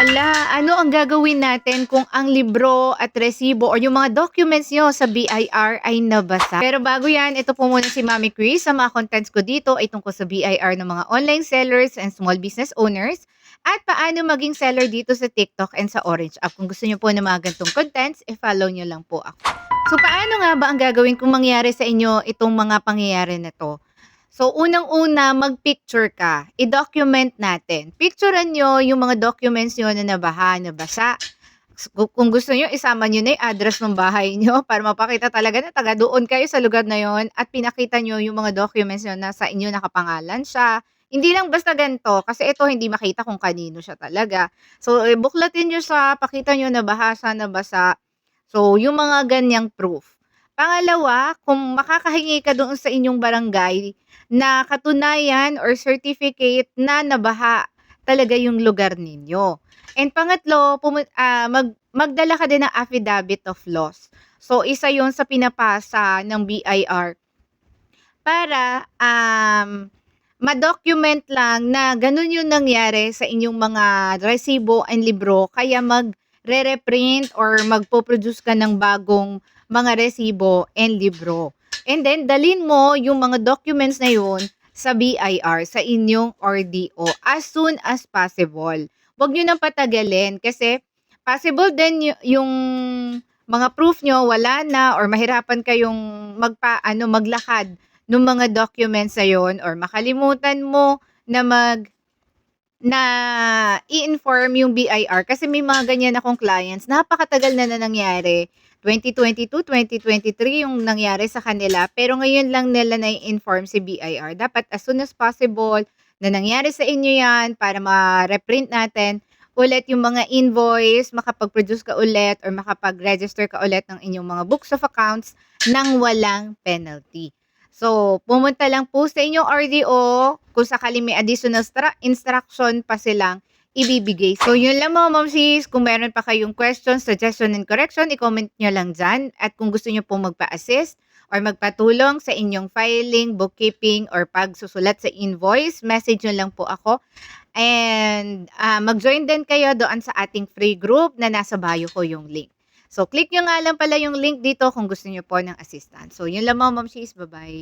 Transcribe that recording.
Hala, ano ang gagawin natin kung ang libro at resibo or yung mga documents nyo sa BIR ay nabasa? Pero bago yan, ito po muna si Mami Chris. Sa mga contents ko dito ay tungkol sa BIR ng mga online sellers and small business owners at paano maging seller dito sa TikTok and sa Orange App. Kung gusto nyo po ng mga gantong contents, i-follow nyo lang po ako. So, paano nga ba ang gagawin kung mangyari sa inyo itong mga pangyayari na to? So, unang-una, mag-picture ka. I-document natin. Picturean nyo yung mga documents nyo na nabaha, nabasa. Kung- gusto nyo, isama nyo na yung address ng bahay nyo para mapakita talaga na taga doon kayo sa lugar na yon at pinakita nyo yung mga documents nyo na sa inyo nakapangalan siya. Hindi lang basta ganito, kasi ito hindi makita kung kanino siya talaga. So, eh, buklatin nyo siya, pakita nyo na bahasa, nabasa. So, yung mga ganyang proof. Pangalawa, kung makakahingi ka doon sa inyong barangay na katunayan or certificate na nabaha talaga yung lugar ninyo. And pangatlo, pumu- ah, mag, magdala ka din ng affidavit of loss. So, isa yon sa pinapasa ng BIR para um, ma-document lang na ganun yung nangyari sa inyong mga resibo and libro kaya mag-re-reprint or magpo-produce ka ng bagong mga resibo and libro. And then, dalin mo yung mga documents na yun sa BIR, sa inyong RDO, as soon as possible. Huwag nyo nang patagalin kasi possible din yung mga proof nyo wala na or mahirapan kayong magpa, ano, maglakad ng mga documents na yun or makalimutan mo na mag na i-inform yung BIR kasi may mga ganyan akong clients. Napakatagal na na nangyari. 2022, 2023 yung nangyari sa kanila. Pero ngayon lang nila na-inform si BIR dapat as soon as possible na nangyari sa inyo yan para ma-reprint natin ulit yung mga invoice, makapag-produce ka ulit or makapag-register ka ulit ng inyong mga books of accounts nang walang penalty. So, pumunta lang po sa inyong RDO kung sakali may additional instruction pa silang ibibigay. So, yun lang mga momsies. Kung meron pa kayong questions, suggestion, and correction, i-comment nyo lang dyan. At kung gusto nyo pong magpa-assist or magpatulong sa inyong filing, bookkeeping, or pagsusulat sa invoice, message nyo lang po ako. And ah, mag-join din kayo doon sa ating free group na nasa bio ko yung link. So, click nyo nga lang pala yung link dito kung gusto nyo po ng assistance. So, yun lang mga momsies. Bye-bye.